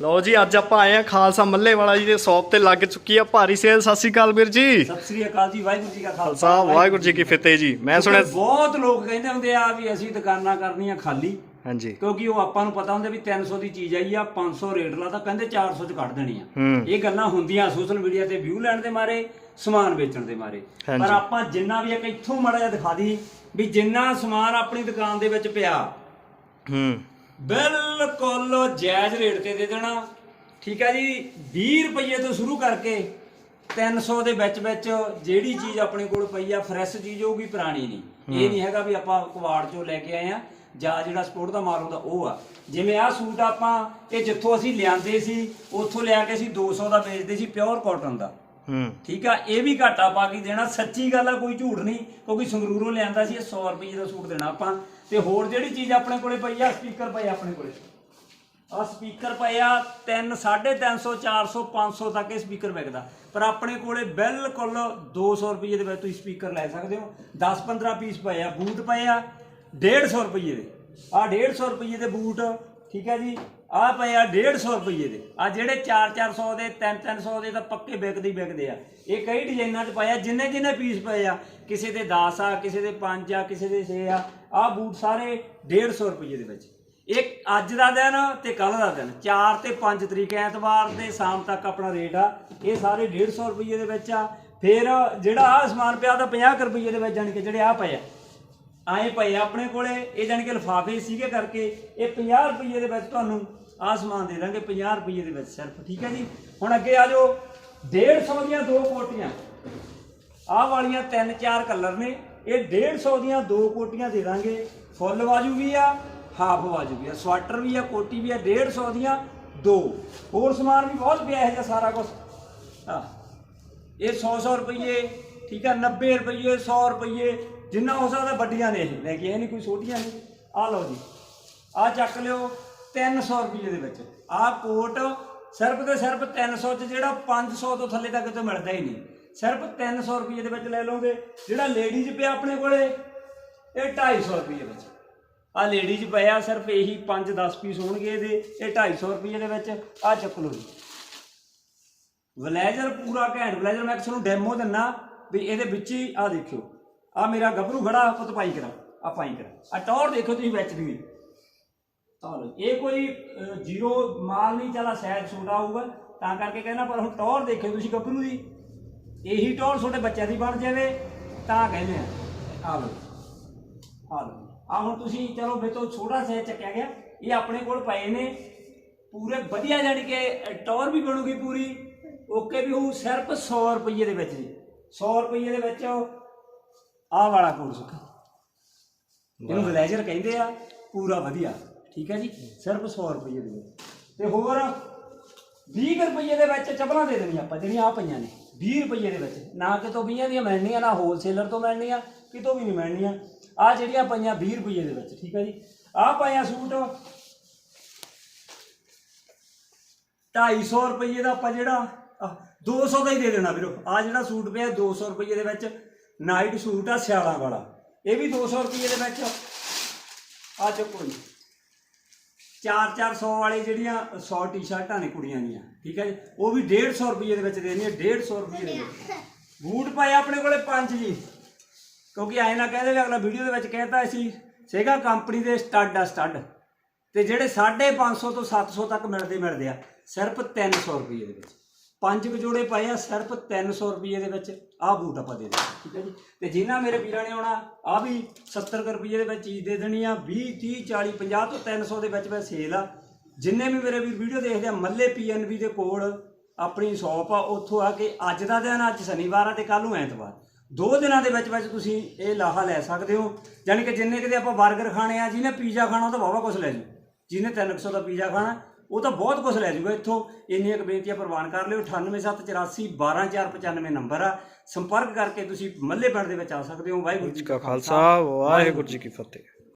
ਲਓ ਜੀ ਅੱਜ ਆਪਾਂ ਆਏ ਆ ਖਾਲਸਾ ਮੱਲੇ ਵਾਲਾ ਜੀ ਦੇ ਸ਼ੌਪ ਤੇ ਲੱਗ ਚੁੱਕੀ ਆ ਭਾਰੀ ਸੇਲ। ਸਤਿ ਸ਼੍ਰੀ ਅਕਾਲ ਵੀਰ ਜੀ। ਸਤਿ ਸ੍ਰੀ ਅਕਾਲ ਜੀ ਵਾਹਿਗੁਰੂ ਜੀ ਕਾ ਖਾਲਸਾ ਵਾਹਿਗੁਰੂ ਜੀ ਕੀ ਫਤਿਹ। ਜੀ। ਮੈਂ ਸੁਣਿਆ ਬਹੁਤ ਲੋਕ ਕਹਿੰਦੇ ਹੁੰਦੇ ਆ ਵੀ ਅਸੀਂ ਦੁਕਾਨਾਂ ਕਰਨੀਆਂ ਖਾਲੀ। ਹਾਂਜੀ। ਕਿਉਂਕਿ ਉਹ ਆਪਾਂ ਨੂੰ ਪਤਾ ਹੁੰਦਾ ਵੀ 300 ਦੀ ਚੀਜ਼ ਆਈ ਆ 500 ਰੇਟ ਲਾ ਤਾਂ ਕਹਿੰਦੇ 400 ਚ ਕੱਢ ਦੇਣੀ ਆ। ਹੂੰ। ਇਹ ਗੱਲਾਂ ਹੁੰਦੀਆਂ ਸੋਸ਼ਲ ਮੀਡੀਆ ਤੇ ਵਿਊ ਲੈਣ ਦੇ ਮਾਰੇ ਸਮਾਨ ਵੇਚਣ ਦੇ ਮਾਰੇ। ਪਰ ਆਪਾਂ ਜਿੰਨਾ ਵੀ ਇੱਕ ਇੱਥੋਂ ਮੜਾ ਜਿਹਾ ਦਿਖਾ ਦੀ ਵੀ ਜਿੰਨਾ ਸਮਾਨ ਆਪਣੀ ਦੁਕਾਨ ਦੇ ਵਿੱਚ ਪਿਆ ਹੂੰ। ਬਿਲਕੁਲ ਜਾਇਜ਼ ਰੇਟ ਤੇ ਦੇ ਦੇਣਾ। ਠੀਕ ਹੈ ਜੀ 20 ਰੁਪਏ ਤੋਂ ਸ਼ੁਰੂ ਕਰਕੇ 300 ਦੇ ਵਿੱਚ ਵਿੱਚ ਜਿਹੜੀ ਚੀਜ਼ ਆਪਣੇ ਕੋਲ ਪਈ ਆ ਫਰੈਸ਼ ਚੀਜ਼ ਹੋਊਗੀ ਪੁਰਾਣੀ ਨਹੀਂ। ਇਹ ਨਹੀਂ ਹੈਗਾ ਵੀ ਆਪਾਂ ਕੁਵਾੜ ਚੋਂ ਲੈ ਕੇ ਆਏ ਆ ਜਾਂ ਜਿਹੜਾ ਸਪੋਰਟ ਦਾ ਮਾਲ ਹੁੰਦਾ ਉਹ ਆ। ਜਿਵੇਂ ਆਹ ਸੂਟ ਆਪਾਂ ਇਹ ਜਿੱਥੋਂ ਅਸੀਂ ਲਿਆਂਦੇ ਸੀ ਉੱਥੋਂ ਲਿਆ ਕੇ ਅਸੀਂ 200 ਦਾ ਵੇਚਦੇ ਸੀ ਪਿਓਰ ਕਾਟਨ ਦਾ। ਹੂੰ। ਠੀਕ ਆ, ਇਹ ਵੀ ਘਾਟਾ ਪਾ ਕੇ ਦੇਣਾ, ਸੱਚੀ ਗੱਲ ਆ, ਕੋਈ ਝੂਠ ਨਹੀਂ, ਕਿਉਂਕਿ ਸੰਗਰੂਰੋਂ ਲਿਆਂਦਾ ਸੀ ਇਹ 100 ਰੁਪਏ ਦਾ ਸੂਟ ਦੇਣਾ ਆਪਾਂ। ਤੇ ਹੋਰ ਜਿਹੜੀ ਚੀਜ਼ ਆਪਣੇ ਕੋਲੇ ਪਈ ਆ, ਸਪੀਕਰ ਪਏ ਆ ਆਪਣੇ ਕੋਲੇ। ਆ ਸਪੀਕਰ ਪਏ ਆ 3 350 400 500 ਤੱਕ ਇਹ ਸਪੀਕਰ ਵਿਕਦਾ। ਪਰ ਆਪਣੇ ਕੋਲੇ ਬਿਲਕੁਲ 200 ਰੁਪਏ ਦੇ ਵਿੱਚ ਤੁਸੀਂ ਸਪੀਕਰ ਲੈ ਸਕਦੇ ਹੋ। 10 15 ਪੀਸ ਪਏ ਆ, ਬੂਟ ਪਏ ਆ 150 ਰੁਪਏ ਦੇ। ਆ 150 ਰੁਪਏ ਦੇ ਬੂਟ, ਠੀਕ ਹੈ ਜੀ ਆ ਪਏ ਆ 150 ਰੁਪਏ ਦੇ। ਆ ਜਿਹੜੇ 4 400 ਦੇ 3 300 ਦੇ ਤਾਂ ਪੱਕੇ ਵਿਕਦੇ ਹੀ ਵਿਕਦੇ ਆ। ਇਹ ਕਈ ਡਿਜ਼ਾਈਨਾਂ 'ਚ ਪਏ ਆ, ਜਿੰਨੇ ਜਿੰਨੇ ਪੀਸ ਪਏ ਆ, ਕਿਸੇ ਦੇ 10 ਆ, ਕਿਸੇ ਦੇ 5 ਆ, ਕਿਸੇ ਦੇ 6 ਆ ਆ ਬੂਟ ਸਾਰੇ 150 ਰੁਪਏ ਦੇ ਵਿੱਚ। ਇਹ ਅੱਜ ਦਾ ਦਿਨ ਤੇ ਕੱਲ ਦਾ ਦਿਨ 4 ਤੇ 5 ਤਰੀਕ ਐਤਵਾਰ ਦੇ ਸ਼ਾਮ ਤੱਕ ਆਪਣਾ ਰੇਟ ਆ। ਇਹ ਸਾਰੇ 150 ਰੁਪਏ ਦੇ ਵਿੱਚ ਆ। ਫਿਰ ਜਿਹੜਾ ਆ ਸਮਾਨ ਪਿਆ ਤਾਂ 50 ਕੁ ਰੁਪਏ ਦੇ ਵਿੱਚ ਜਾਣੀ ਕਿ ਜਿਹੜੇ ਆ ਪਏ ਆ। ਆਏ ਪਏ ਆਪਣੇ ਕੋਲੇ, ਇਹ ਜਾਣੀ ਕਿ ਲਿਫਾਫੇ ਸੀਗੇ ਕਰਕੇ, ਇਹ 50 ਰੁਪਏ ਦੇ ਵਿੱਚ ਤੁਹਾਨੂੰ ਆ ਸਮਾਨ ਦੇ ਦਾਂਗੇ 50 ਰੁਪਏ ਦੇ ਵਿੱਚ ਸਿਰਫ, ਠੀਕ ਹੈ ਜੀ? ਹੁਣ ਅੱਗੇ ਆ ਜਾਓ 150 ਦੀਆਂ ਦੋ ਕੋਟੀਆਂ। ਆਹ ਵਾਲੀਆਂ ਤਿੰਨ ਚਾਰ ਕਲਰ ਨੇ, ਇਹ 150 ਦੀਆਂ ਦੋ ਕੋਟੀਆਂ ਦੇ ਦਾਂਗੇ। ਫੁੱਲ ਵਾਜੂ ਵੀ ਆ, ਹਾਫ ਵਾਜੂ ਵੀ ਆ, ਸਵਾਟਰ ਵੀ ਆ, ਕੋਟੀ ਵੀ ਆ 150 ਦੀਆਂ ਦੋ। ਹੋਰ ਸਮਾਨ ਵੀ ਬਹੁਤ ਪਿਆ ਹੈ ਜਿਹਾ ਸਾਰਾ ਕੁਝ ਆ ਇਹ 100 100 ਰੁਪਏ ਠੀਕ ਆ 90 ਰੁਪਏ 100 ਰੁਪਏ ਜਿੰਨਾ ਹੋ ਸਕਦਾ ਵੱਡੀਆਂ ਨੇ ਇਹ, ਲੈ ਕੇ ਇਹ ਨਹੀਂ ਕੋਈ ਛੋਟੀਆਂ ਨਹੀਂ ਆ ਲਓ ਜੀ ਆ ਚੱਕ ਲਿਓ 300 ਰੁਪਏ ਦੇ ਵਿੱਚ। ਆ ਕੋਟ ਸਿਰਫ ਤੇ ਸਿਰਫ 300 ਚ ਜਿਹੜਾ 500 ਤੋਂ ਥੱਲੇ ਤੱਕ ਤੇ ਮਿਲਦਾ ਹੀ ਨਹੀਂ। ਸਿਰਫ 300 ਰੁਪਏ ਦੇ ਵਿੱਚ ਲੈ ਲਓਗੇ, ਜਿਹੜਾ ਲੇਡੀਜ਼ ਪਿਆ ਆਪਣੇ ਕੋਲੇ, ਇਹ 250 ਰੁਪਏ ਵਿੱਚ। ਆ ਲੇਡੀਜ਼ ਪਿਆ ਸਿਰਫ ਇਹੀ 5-10 ਪੀਸ ਹੋਣਗੇ ਇਹਦੇ, ਇਹ 250 ਰੁਪਏ ਦੇ ਵਿੱਚ। ਆ ਚੱਕ ਲਓ ਜੀ। ਬਲੇਜ਼ਰ ਪੂਰਾ ਘੈਂਟ ਬਲੇਜ਼ਰ ਮੈਂ ਤੁਹਾਨੂੰ ਡੈਮੋ ਦਿੰਨਾ ਵੀ ਇਹਦੇ ਵਿੱਚ ਹੀ ਆ ਦੇਖਿਓ। ਆ ਮੇਰਾ ਗੱਭਰੂ ਖੜਾ ਪੁੱਤ ਪਾਈ ਕਰਾ ਆ ਪਾਈ ਕਰਾ। ਆ ਟੌਰ ਦੇਖੋ ਤੁਸੀਂ ਵਿੱਚ ਦੀ ਤਾਂ ਇਹ ਕੋਈ ਜ਼ੀਰੋ ਮਾਲ ਨਹੀਂ ਚਲਾ ਸ਼ਾਇਦ ਛੋਟਾ ਹੋਊਗਾ ਤਾਂ ਕਰਕੇ ਕਹਿੰਦਾ ਪਰ ਹੁਣ ਟੌਰ ਦੇਖਿਓ ਤੁਸੀਂ ਗੱਭਰੂ ਦੀ। ਇਹੀ ਟੌਰ ਤੁਹਾਡੇ ਬੱਚਿਆਂ ਦੀ ਬਣ ਜਾਵੇ ਤਾਂ ਕਹਿੰਦੇ ਆ। ਆ ਲਓ ਆ ਲਓ। ਆ ਹੁਣ ਤੁਸੀਂ ਚਲੋ ਮੇਰੇ ਤੋਂ ਛੋਟਾ ਸਹਿਜ ਚੱਕਿਆ ਗਿਆ। ਇਹ ਆਪਣੇ ਕੋਲ ਪਏ ਨੇ। ਪੂਰੇ ਵਧੀਆ ਜਾਣੀ ਕਿ ਅ, ਟੌਰ ਵੀ ਬਣੂਗੀ ਪੂਰੀ। ਓਕੇ ਵੀ ਹੋਊ ਸਿਰਫ 100 ਰੁਪਏ ਦੇ ਵਿੱਚ ਜੀ। 100 ਰੁਪਏ ਦੇ ਵਿੱਚ ਆਹ ਵਾਲਾ ਕੋਟ ਸੁੱਕਾ ਇਹਨੂੰ ਬਲੇਜ਼ਰ ਕਹਿੰਦੇ ਆ ਪੂਰਾ ਵਧੀਆ। ਠੀਕ ਹੈ ਜੀ? ਸਿਰਫ 100 ਰੁਪਏ ਦੇ ਤੇ ਹੋਰ 20 ਕੁ ਰੁਪਏ ਦੇ ਵਿੱਚ ਚੱਪਲਾਂ ਦੇ ਦੇਣੀਆਂ ਆਪਾਂ ਜਿਹੜੀਆਂ ਆ ਪਈਆਂ ਨੇ। 20 ਰੁਪਏ ਦੇ ਵਿੱਚ। ਨਾ ਕਿਤੋਂ 20 ਦੀਆਂ ਮਿਲਣੀਆਂ ਨਾ ਹੋਲਸੇਲਰ ਤੋਂ ਮਿਲਣੀਆਂ ਕਿਤੋਂ ਵੀ ਨਹੀਂ ਮਿਲਣੀਆਂ। ਆ ਜਿਹੜੀਆਂ ਪਈਆਂ 20 ਰੁਪਏ ਦੇ ਵਿੱਚ ਠੀਕ ਹੈ ਜੀ? ਆ ਪਾਇਆ ਸੂਟ 250 ਰੁਪਏ ਦਾ ਆਪਾਂ ਜਿਹੜਾ ਆਹ, 200 ਦਾ ਹੀ ਦੇ ਦੇਣਾ ਵੀਰੋ। ਆ ਜਿਹੜਾ ਸੂਟ ਪਿਆ 200 ਰੁਪਏ ਦੇ ਵਿੱਚ ਨਾਈਟ ਸੂਟ ਆ ਸਿਆਲਾਂ ਵਾਲਾ। ਇਹ ਵੀ 200 ਰੁਪਏ ਦੇ ਵਿੱਚ। ਆ ਚੱਕੋ ਜੀ। 4-400 ਵਾਲੀ ਜਿਹੜੀਆਂ 100 ਟੀ-ਸ਼ਰਟਾਂ ਨੇ ਕੁੜੀਆਂ ਦੀਆਂ, ਠੀਕ ਹੈ ਜੀ? ਉਹ ਵੀ 150 ਰੁਪਏ ਦੇ ਵਿੱਚ ਦੇਣੀ ਹੈ 150 ਰੁਪਏ ਦੇ ਵਿੱਚ। ਬੂਟ ਪਾਏ ਆਪਣੇ ਕੋਲੇ ਪੰਜ ਜੀ। ਕਿਉਂਕਿ ਐਂ ਨਾ ਕਹਦੇ ਵੀ ਅਗਲਾ ਵੀਡੀਓ ਦੇ ਵਿੱਚ ਕਹਿੰਦਾ ਅਸੀਂ ਸੇਗਾ ਕੰਪਨੀ ਦੇ ਸਟੱਡ ਆ ਸਟੱਡ। ਤੇ ਜਿਹੜੇ 550 ਤੋਂ 700 ਤੱਕ ਮਿਲਦੇ ਮਿਲਦੇ ਆ, ਸਿਰਫ 300 ਰੁਪਏ ਦੇ ਵਿੱਚ। ਪੰਜ ਕੁ ਜੋੜੇ ਪਏ ਆ, ਸਿਰਫ 300 ਰੁਪਏ ਦੇ ਵਿੱਚ ਆਹ ਬੂਟ ਆਪਾਂ ਦੇ ਦੇਣਾ ਠੀਕ ਹੈ ਜੀ। ਤੇ ਜਿਨ੍ਹਾਂ ਮੇਰੇ ਵੀਰਾਂ ਨੇ ਆਉਣਾ ਆ ਵੀ 70 ਕੁ ਰੁਪਏ ਦੇ ਵਿੱਚ ਚੀਜ਼ ਦੇ ਦੇਣੀ ਆ 20 30 40 50 ਤੋਂ 300 ਦੇ ਵਿੱਚ ਵਿੱਚ ਸੇਲ ਆ। ਜਿੰਨੇ ਵੀ ਮੇਰੇ ਵੀਰ ਵੀਡੀਓ ਦੇਖਦੇ ਆ, ਮੱਲੇ ਪੀਐਨਬੀ ਦੇ ਕੋਲ ਆਪਣੀ ਸ਼ਾਪ ਆ, ਉੱਥੋਂ ਆ ਕੇ ਅੱਜ ਦਾ ਦਿਨ, ਅੱਜ ਸ਼ਨੀਵਾਰ ਆ ਤੇ ਕੱਲ ਨੂੰ ਐਤਵਾਰ। ਦੋ ਦਿਨਾਂ ਦੇ ਵਿੱਚ ਵਿੱਚ ਤੁਸੀਂ ਇਹ ਲਾਹਾ ਲੈ ਸਕਦੇ ਹੋ। ਯਾਨੀ ਕਿ ਜਿੰਨੇ ਕਿਤੇ ਆਪਾਂ 버ਗਰ ਖਾਣੇ ਆ, ਜਿਹਨੇ ਪੀਜ਼ਾ ਖਾਣਾ ਉਹ ਤਾਂ ਵਾਵਾ ਕੁਝ ਲੈ ਜੂ। ਜਿਹਨੇ 300 ਦਾ ਪੀਜ਼ਾ ਖਾਣਾ ਉਹ ਤਾਂ ਬਹੁਤ ਕੁਝ ਲੈ ਜੂਗਾ ਇੱਥੋਂ। ਇੰਨੀਆਂ ਕੁ ਬੇਨਤੀਆਂ ਪ੍ਰਵਾਨ ਕਰ ਲਿਓ। 98784 12495 ਨੰਬਰ ਆ। ਸੰਪਰਕ ਕਰਕੇ ਤੁਸੀਂ ਮੱਲੇ ਪਿੰਡ ਦੇ ਵਿੱਚ ਆ ਸਕਦੇ ਹੋ। ਵਾਹਿਗੁਰੂ ਜੀ ਕਾ ਖਾਲਸਾ ਵਾਹਿਗੁਰੂ ਜੀ ਕੀ ਫਤਿਹ।